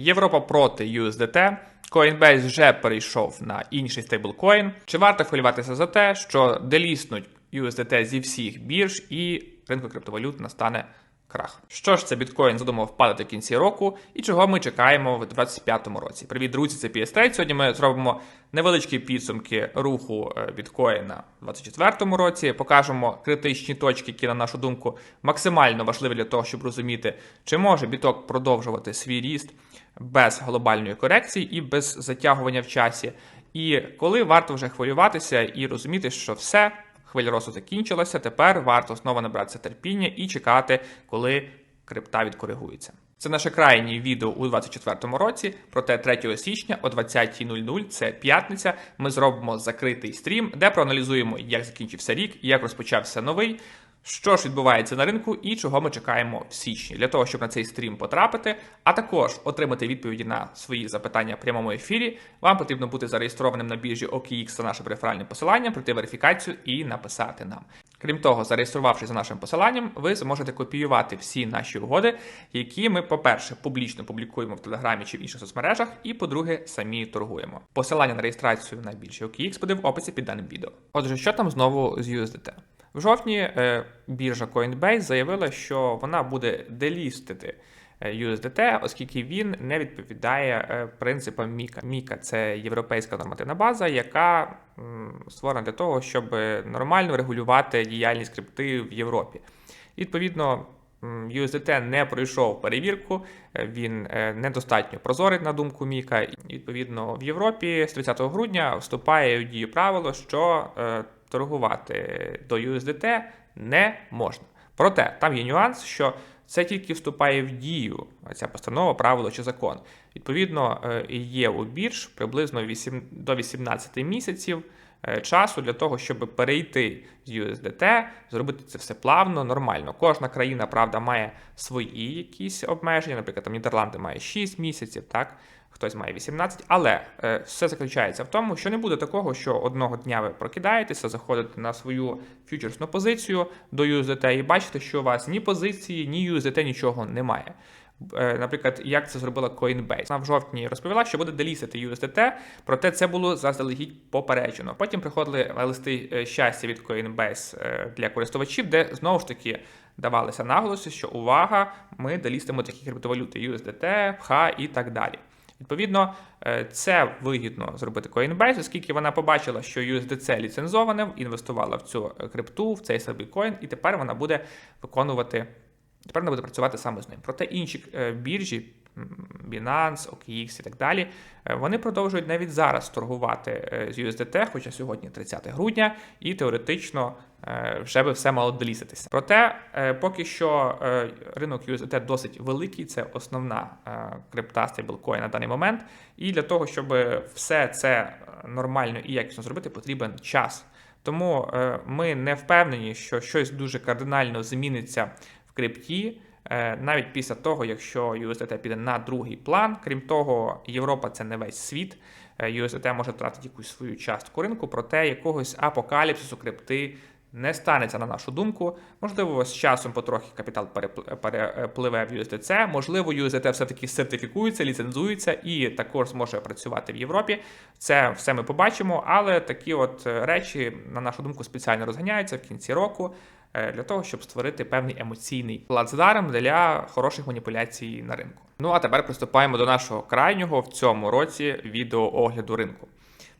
Європа проти USDT. Coinbase вже перейшов на інший стейблкоін. Чи варто хвилюватися за те, що деліснуть USDT зі всіх бірж і ринку криптовалют настане крах? Що ж це біткоін задумав падати в кінці року, і чого ми чекаємо в 2025 році? Привіт, друзі, це PS Trade. Сьогодні ми зробимо невеличкі підсумки руху е, біткоїна в 2024 році. Покажемо критичні точки, які, на нашу думку, максимально важливі для того, щоб розуміти, чи може біток продовжувати свій ріст без глобальної корекції і без затягування в часі. І коли варто вже хвилюватися і розуміти, що все, хвиля росту закінчилася, тепер варто знову набратися терпіння і чекати, коли крипта відкоригується. Це наше крайнє відео у 2024 році. Проте 3 січня о 20.00, це п'ятниця. Ми зробимо закритий стрім, де проаналізуємо, як закінчився рік, як розпочався новий. Що ж відбувається на ринку і чого ми чекаємо в січні для того, щоб на цей стрім потрапити, а також отримати відповіді на свої запитання в прямому ефірі. Вам потрібно бути зареєстрованим на біржі OKX за нашим реферальним посиланням, пройти верифікацію і написати нам. Крім того, зареєструвавшись за нашим посиланням, ви зможете копіювати всі наші угоди, які ми, по-перше, публічно публікуємо в Телеграмі чи в інших соцмережах, і по-друге, самі торгуємо. Посилання на реєстрацію на біржі OKX буде в описі під даним відео. Отже, що там знову з USDT? В жовтні е, біржа Coinbase заявила, що вона буде делістити е, USDT, оскільки він не відповідає е, принципам Міка. Міка це європейська нормативна база, яка створена для того, щоб нормально регулювати діяльність крипти в Європі. Відповідно. USDT не пройшов перевірку, він недостатньо прозорий на думку Міка. І, Відповідно, в Європі з 30 грудня вступає в дію правило, що торгувати до USDT не можна. Проте там є нюанс, що це тільки вступає в дію ця постанова, правило чи закон. Відповідно, е, є у бірж приблизно 8, до 18 місяців е, часу для того, щоб перейти з USDT, зробити це все плавно, нормально. Кожна країна, правда, має свої якісь обмеження. Наприклад, там Нідерланди має 6 місяців, так хтось має 18, але е, все заключається в тому, що не буде такого, що одного дня ви прокидаєтеся, заходите на свою фьючерсну позицію до USDT і бачите, що у вас ні позиції, ні USDT нічого немає. Е, Наприклад, як це зробила Coinbase. Вона в жовтні розповіла, що буде делісити USDT, проте це було заздалегідь попереджено. Потім приходили листи е, щастя від Coinbase е, для користувачів, де знову ж таки давалися наголоси, що увага, ми делістимо такі криптовалюти USDT, PH і так далі. Відповідно, е, це вигідно зробити Coinbase, оскільки вона побачила, що USDC ліцензоване, інвестувала в цю е, крипту, в цей стейблкоін, і тепер вона буде виконувати, тепер вона буде працювати саме з ним. Проте інші е, біржі, Binance, OKX і так далі, е, вони продовжують навіть зараз торгувати е, з USDT, хоча сьогодні 30 грудня, і теоретично е, вже би все мало доліситися. Проте, поки що ринок USDT досить великий, це основна крипта стейблкоін на даний момент. І для того, щоб все це нормально і якісно зробити, потрібен час. Тому ми не впевнені, що щось дуже кардинально зміниться в крипті. Е, Навіть після того, якщо USDT піде на другий план, крім того, Європа це не весь світ. Е, USDT може втратити якусь свою частку ринку, проте якогось апокаліпсису крипти не станеться на нашу думку. Можливо, з часом потрохи капітал перепл- перепливе в USDC, можливо, USDT все-таки сертифікується, ліцензується і також зможе працювати в Європі. Це все ми побачимо, але такі от е, речі, на нашу думку, спеціально розганяються в кінці року е, для того, щоб створити певний емоційний плацдарм для хороших маніпуляцій на ринку. Ну а тепер приступаємо до нашого крайнього в цьому році відеоогляду ринку.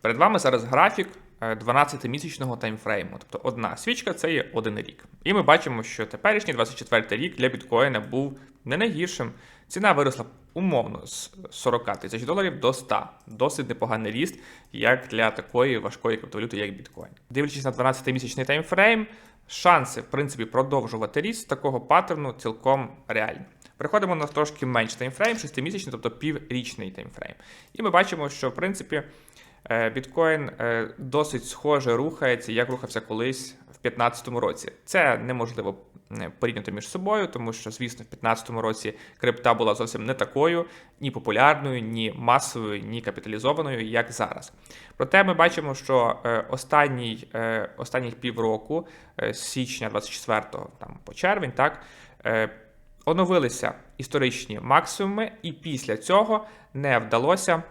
Перед вами зараз графік е, 12-місячного таймфрейму. Тобто одна свічка це є один рік. І ми бачимо, що теперішній 24 рік для біткоїна був не найгіршим. Ціна виросла умовно з 40 тисяч доларів до 100. Досить непоганий ріст, як для такої важкої криптовалюти, як біткоін. Дивлячись на 12-місячний таймфрейм, шанси, в принципі, продовжувати ріст такого паттерну цілком реальні. Переходимо на трошки менш таймфрейм, 6-місячний, тобто піврічний таймфрейм. І ми бачимо, що в принципі е, біткоін е, досить схоже рухається, як рухався колись в 2015 році. Це неможливо порівняти між собою, тому що, звісно, в 2015 році крипта була зовсім не такою, ні популярною, ні масовою, ні капіталізованою, як зараз. Проте ми бачимо, що е, останній, е, останніх півроку, е, з січня 24 там, по червень, так. е, оновилися історичні максимуми, і після цього не вдалося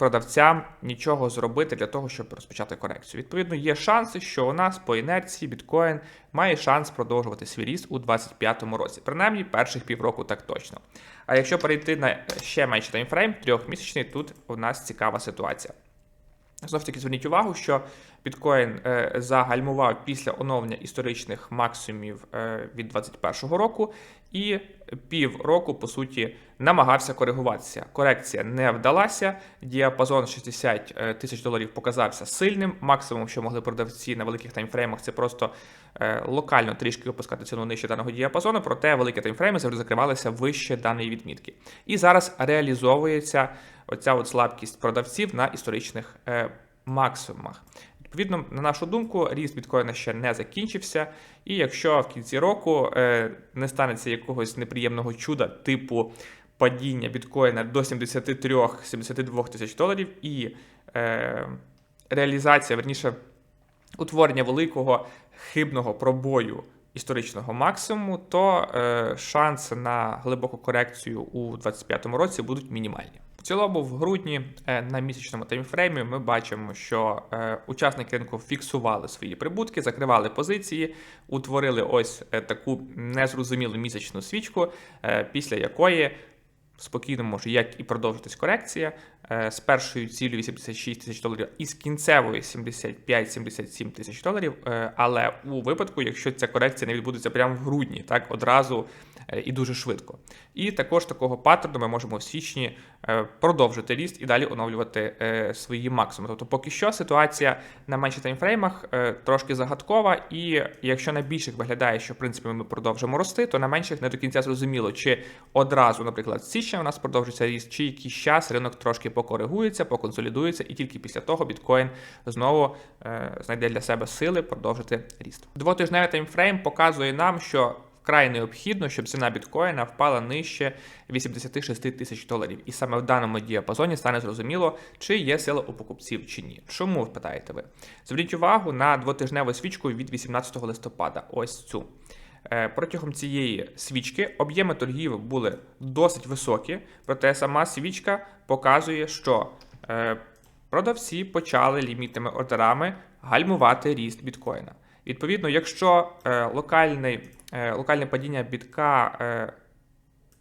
продавцям нічого зробити для того, щоб розпочати корекцію. Відповідно, є шанси, що у нас по інерції біткоін має шанс продовжувати свій ріст у 2025 році, принаймні перших півроку так точно. А якщо перейти на ще менший таймфрейм, трьохмісячний, тут у нас цікава ситуація. Знов таки зверніть увагу, що біткоін е, загальмував після оновлення історичних максимумів е, від 2021 року, і півроку, по суті, намагався коригуватися. Корекція не вдалася. Діапазон 60 е, тисяч доларів показався сильним. Максимум, що могли продавці на великих таймфреймах, це просто локально трішки опускати ціну нижче даного діапазону, проте великі таймфрейми завжди закривалися вище даної відмітки. І зараз реалізовується оця от слабкість продавців на історичних максимумах. Відповідно, на нашу думку, ріст біткоїна ще не закінчився, і якщо в кінці року е, не станеться якогось неприємного чуда, типу падіння біткоїна до 73-72 тисяч доларів, і е, реалізація, верніше, утворення великого хибного пробою історичного максимуму, то е, шанси на глибоку корекцію у 2025 році будуть мінімальні. В цілому, в грудні е, на місячному таймфреймі ми бачимо, що е, учасники ринку фіксували свої прибутки, закривали позиції, утворили ось е, таку незрозумілу місячну свічку, після якої спокійно може як і продовжитись корекція з першою цілею 86 тисяч доларів і з кінцевою 75-77 тисяч доларів. Але у випадку, якщо ця корекція не відбудеться прямо в грудні, так одразу і дуже швидко. І також такого паттерну ми можемо в січні е, продовжити ріст і далі оновлювати е, свої максимуми. Тобто, поки що ситуація на менших таймфреймах е, трошки загадкова, і якщо на більших виглядає, що в принципі ми продовжимо рости, то на менших не до кінця зрозуміло, чи одразу, наприклад, з січня у нас продовжиться ріст, чи якийсь час ринок трошки покоригується, поконсолідується, і тільки після того біткоін знову е, знайде для себе сили продовжити ріст. Двотижневий таймфрейм показує нам, що вкрай необхідно, щоб ціна біткоїна впала нижче 86 тисяч доларів. І саме в даному діапазоні стане зрозуміло, чи є сила у покупців чи ні. Чому питаєте ви? Зверніть увагу на двотижневу свічку від 18 листопада. Ось цю. Е, Протягом цієї свічки об'єми торгів були досить високі, проте сама свічка показує, що е, продавці почали лімітними ордерами гальмувати ріст біткоїна. Відповідно, якщо е, локальний, е, локальне падіння бітка е,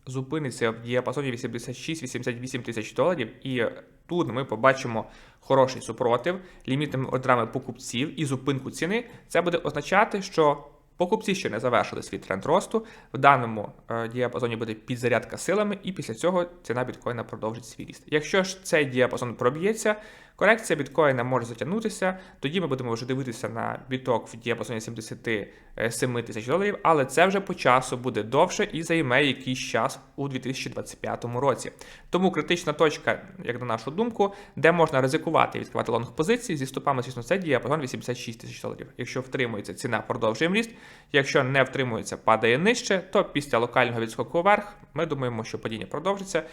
зупиниться в діапазоні 86-88 тисяч доларів, і тут ми побачимо хороший супротив лімітними ордерами покупців і зупинку ціни, це буде означати, що покупці ще не завершили свій тренд росту. В даному діапазоні буде підзарядка силами, і після цього ціна біткоїна продовжить свій ріст. Якщо ж цей діапазон проб'ється, корекція біткоїна може затягнутися, тоді ми будемо вже дивитися на біток в діапазоні 77 тисяч доларів, але це вже по часу буде довше і займе якийсь час у 2025 році. Тому критична точка, як на нашу думку, де можна ризикувати і відкривати лонг позиції зі стопами, звісно, це діапазон 86 тисяч доларів. Якщо втримується ціна, продовжуємо ріст. Якщо не втримується, падає нижче, то після локального відскоку вверх ми думаємо, що падіння продовжиться,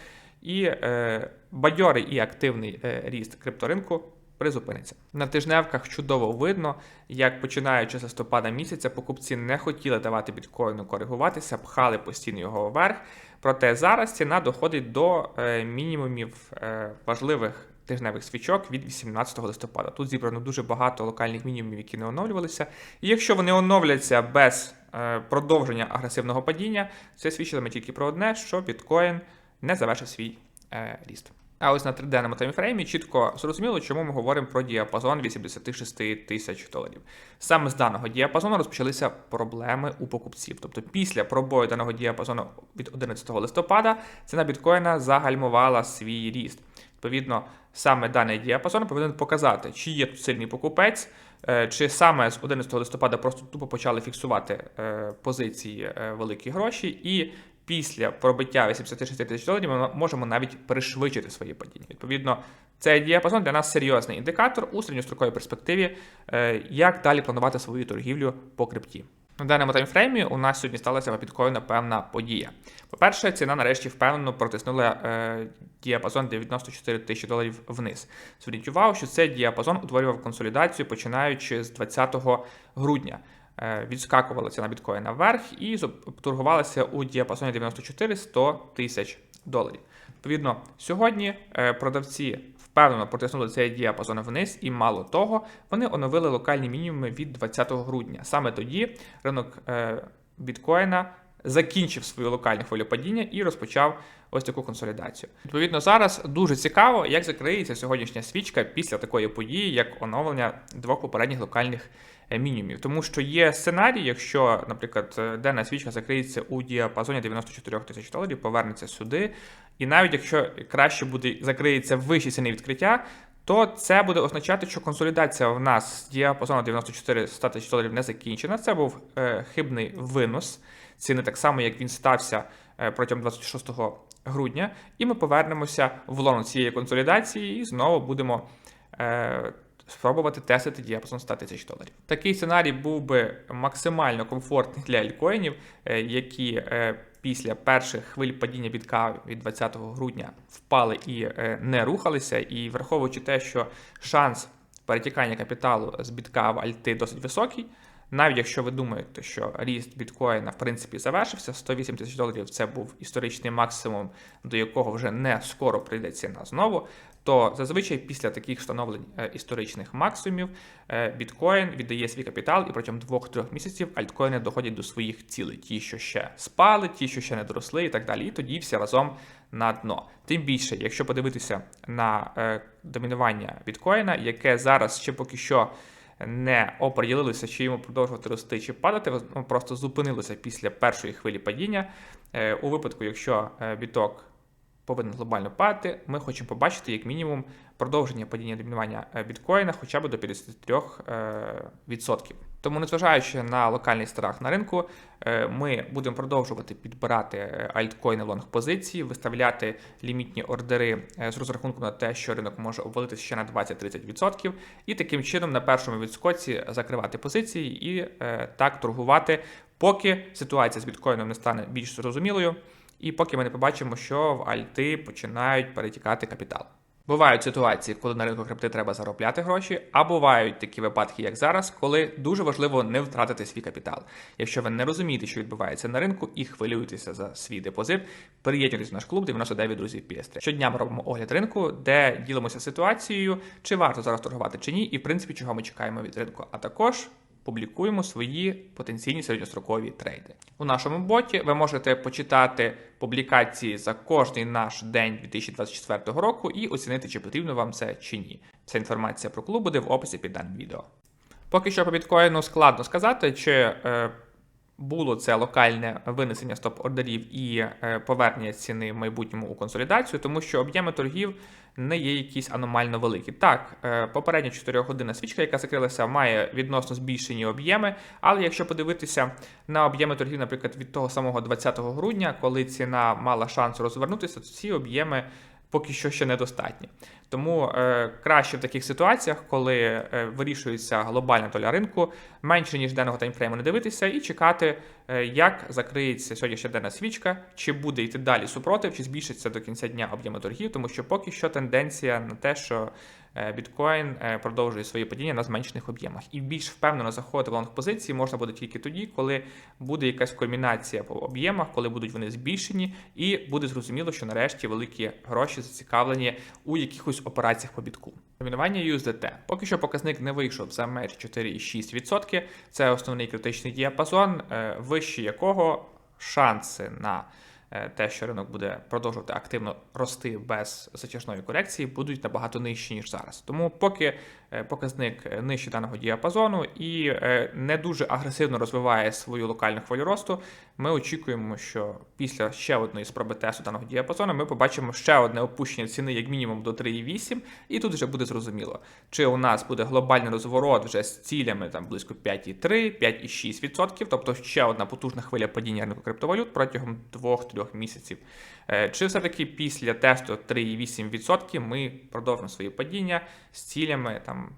і е, бадьорий і активний е, ріст крипторинку призупиниться. На тижневках чудово видно, як починаючи з листопада місяця, покупці не хотіли давати біткоїну коригуватися, пхали постійно його вверх. Проте зараз ціна доходить до е, мінімумів е, важливих тижневих свічок від 18 листопада. Тут зібрано дуже багато локальних мінімумів, які не оновлювалися. І якщо вони оновляться без е, продовження агресивного падіння, це свідчитиме тільки про одне, що біткоін не завершив свій е, ріст. А ось на триденному таймфреймі чітко зрозуміло, чому ми говоримо про діапазон 86 тисяч доларів. Саме з даного діапазону розпочалися проблеми у покупців. Тобто після пробою даного діапазону від 11 листопада ціна біткоїна загальмувала свій ріст. Відповідно, саме даний діапазон повинен показати, чи є тут сильний покупець, е, чи саме з 11 листопада просто тупо почали фіксувати е, позиції е, великі гроші, і після пробиття 86 тисяч доларів ми можемо навіть перешвидшити свої падіння. Відповідно, цей діапазон для нас серйозний індикатор у середньостроковій перспективі, як далі планувати свою торгівлю по крипті. На даному таймфреймі у нас сьогодні сталася біткоїна певна подія. По-перше, ціна нарешті впевнено протиснула е, діапазон 94 тисячі доларів вниз. Зверніть увагу, що цей діапазон утворював консолідацію починаючи з 20 грудня. Е, відскакувала ціна біткоїна вверх і торгувалася у діапазоні 94-100 тисяч доларів. Відповідно, сьогодні е, продавці впевнено протиснули цей діапазон вниз, і мало того, вони оновили локальні мінімуми від 20 грудня. Саме тоді ринок е, біткоїна закінчив свою локальну хвилю падіння і розпочав ось таку консолідацію. Відповідно, зараз дуже цікаво, як закриється сьогоднішня свічка після такої події, як оновлення двох попередніх локальних мінімумів. Тому що є сценарій, якщо, наприклад, е, денна свічка закриється у діапазоні 94 тисяч доларів, повернеться сюди, і навіть якщо краще буде закриється вищі ціни відкриття. То це буде означати, що консолідація в нас з діапазону 94 100 тисяч доларів не закінчена. Це був е, хибний винос ціни, так само як він стався е, протягом 26 грудня. І ми повернемося в лоно цієї консолідації і знову будемо е, спробувати тестити діапазон 100 тисяч доларів. Такий сценарій був би максимально комфортний для альткоїнів, е, які е, після перших хвиль падіння бітка від 20 грудня впали і е, не рухалися. І враховуючи те, що шанс перетікання капіталу з бітка в альти досить високий. Навіть якщо ви думаєте, що ріст біткоїна в принципі завершився, 108 тисяч доларів це був історичний максимум, до якого вже не скоро прийде ціна знову. То зазвичай після таких встановлень е, історичних максимумів е, біткоін віддає свій капітал, і протягом 2-3 місяців альткоїни доходять до своїх цілей, ті, що ще спали, ті, що ще не доросли, і так далі. І тоді всі разом на дно. Тим більше, якщо подивитися на е, домінування біткоїна, яке зараз ще поки що не оприділилися, чи йому продовжувати рости чи падати, просто зупинилося після першої хвилі падіння. У випадку, якщо біток повинен глобально падати, ми хочемо побачити як мінімум продовження падіння домінування е, біткоїна хоча б до 53%. Тому, незважаючи на локальний страх на ринку, е, ми будемо продовжувати підбирати е, альткоїни в лонг позиції, виставляти лімітні ордери е, з розрахунку на те, що ринок може обвалитися ще на 20-30%, і таким чином на першому відскоці закривати позиції і е, так торгувати, поки ситуація з біткоїном не стане більш зрозумілою. І поки ми не побачимо, що в альти починають перетікати капітал. Бувають ситуації, коли на ринку крипти треба заробляти гроші, а бувають такі випадки, як зараз, коли дуже важливо не втратити свій капітал. Якщо ви не розумієте, що відбувається на ринку, і хвилюєтеся за свій депозит, приєднуйтесь в наш клуб 99 друзів PS3. Щодня ми робимо огляд ринку, де ділимося ситуацією, чи варто зараз торгувати чи ні, і в принципі, чого ми чекаємо від ринку. А також публікуємо свої потенційні середньострокові трейди. У нашому боті ви можете почитати публікації за кожний наш день 2024 року і оцінити, чи потрібно вам це чи ні. Вся інформація про клуб буде в описі під даним відео. Поки що по біткоїну складно сказати, чи е, було це локальне винесення стоп-ордерів і е, повернення ціни в майбутньому у консолідацію, тому що об'єми торгів не є якісь аномально великі. Так, е, попередня 4 годинна свічка, яка закрилася, має відносно збільшені об'єми, але якщо подивитися на об'єми торгів, наприклад, від того самого 20 грудня, коли ціна мала шанс розвернутися, то ці об'єми поки що ще недостатні. Тому е, краще в таких ситуаціях, коли е, вирішується глобальна доля ринку, менше ніж денного таймфрейму не дивитися і чекати, як закриється сьогоднішня денна свічка, чи буде йти далі супротив, чи збільшиться до кінця дня об'єми торгів, тому що поки що тенденція на те, що е, біткоін е, продовжує свої падіння на зменшених об'ємах. І більш впевнено заходити в лонг позиції можна буде тільки тоді, коли буде якась кульмінація по об'ємах, коли будуть вони збільшені, і буде зрозуміло, що нарешті великі гроші зацікавлені у якихось операціях по бітку. Домінування USDT. Поки що показник не вийшов за межі 4,6%. Це основний критичний діапазон, е, вище якого шанси на е, те, що ринок буде продовжувати активно рости без затяжної корекції, будуть набагато нижчі ніж зараз. Тому поки показник нижче даного діапазону і е, не дуже агресивно розвиває свою локальну хвилю росту, ми очікуємо, що після ще одної спроби тесту даного діапазону ми побачимо ще одне опущення ціни як мінімум до 3,8, і тут вже буде зрозуміло, чи у нас буде глобальний розворот вже з цілями там близько 5,3, 5,6%, тобто ще одна потужна хвиля падіння ринку криптовалют протягом 2-3 місяців. Е, Чи все-таки після тесту 3,8% ми продовжимо свої падіння з цілями там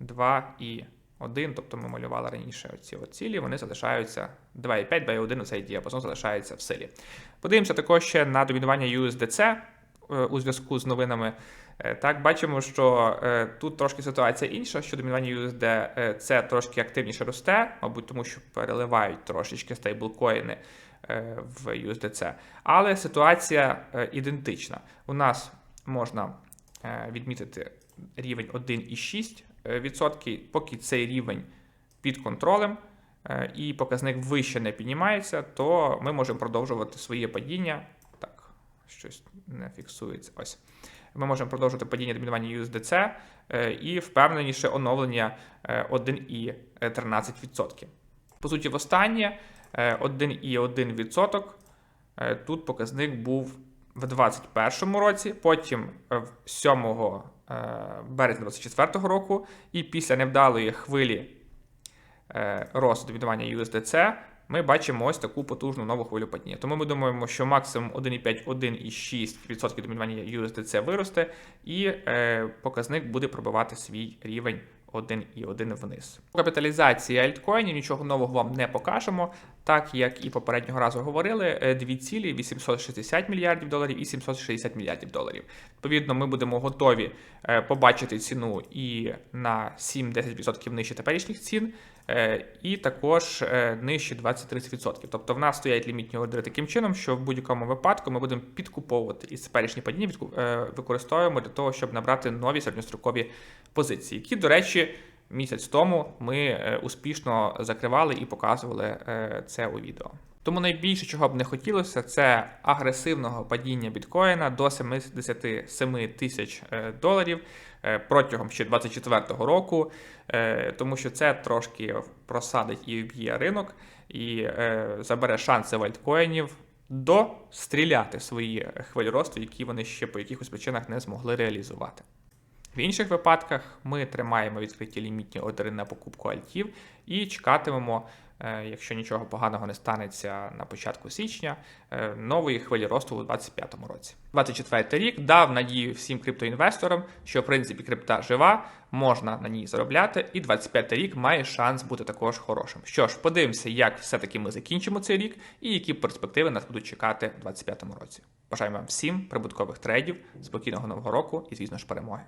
2 і 1, тобто ми малювали раніше от цілі, вони залишаються 2,5, 2,1, цей діапазон залишається в силі. Подивимося також ще на домінування USDC. е, у зв'язку з новинами. Е, Так, бачимо, що тут трошки ситуація інша щодо мінування USD. е, Це трошки активніше росте, мабуть, тому що переливають трошечки стейблкоїни в USDC. Але ситуація е, ідентична. У нас можна е, відмітити рівень 1,6%, поки цей рівень під контролем е, і показник вище не піднімається, то ми можемо продовжувати своє падіння. Так, щось не фіксується. Ось. Ми можемо продовжувати падіння домінування USDC е, і впевненіше оновлення е, 1,13%. По суті, востаннє е, 1,1%. Е, Тут показник був в 2021 році, потім е, в 7 е, березня 2024 року, і після невдалої хвилі е, росту домінування USDC ми бачимо ось таку потужну нову хвилю падіння. Тому ми думаємо, що максимум 1,5-1,6% домінування USDC виросте, і е, показник буде пробивати свій рівень 1,1 вниз. У капіталізації альткоїнів нічого нового вам не покажемо, так як і попереднього разу говорили, е, дві цілі 860 мільярдів доларів і 760 мільярдів доларів. Відповідно, ми будемо готові е, побачити ціну і на 7-10% нижче теперішніх цін, е, і також е, нижче 20-30%. Тобто в нас стоять лімітні ордери таким чином, що в будь-якому випадку ми будемо підкуповувати і теперішні падіння е, використовуємо для того, щоб набрати нові середньострокові позиції, які, до речі, місяць тому ми е, успішно закривали і показували е, це у відео. Тому найбільше, чого б не хотілося, це агресивного падіння біткоїна до 77 тисяч е, доларів е, протягом ще 2024 року, е, тому що це трошки просадить і вб'є ринок і е, забере шанси вальткоїнів достріляти свої хвилі росту, які вони ще по якихось причинах не змогли реалізувати. В інших випадках ми тримаємо відкриті лімітні ордери на покупку альтів і чекатимемо, е, якщо нічого поганого не станеться на початку січня, е, нової хвилі росту у 2025 році. 24 рік дав надію всім криптоінвесторам, що в принципі крипта жива, можна на ній заробляти, і 25 рік має шанс бути також хорошим. Що ж, подивимося, як все-таки ми закінчимо цей рік і які перспективи нас будуть чекати в 2025 році. Бажаємо вам всім прибуткових трейдів, спокійного нового року і, звісно ж, перемоги.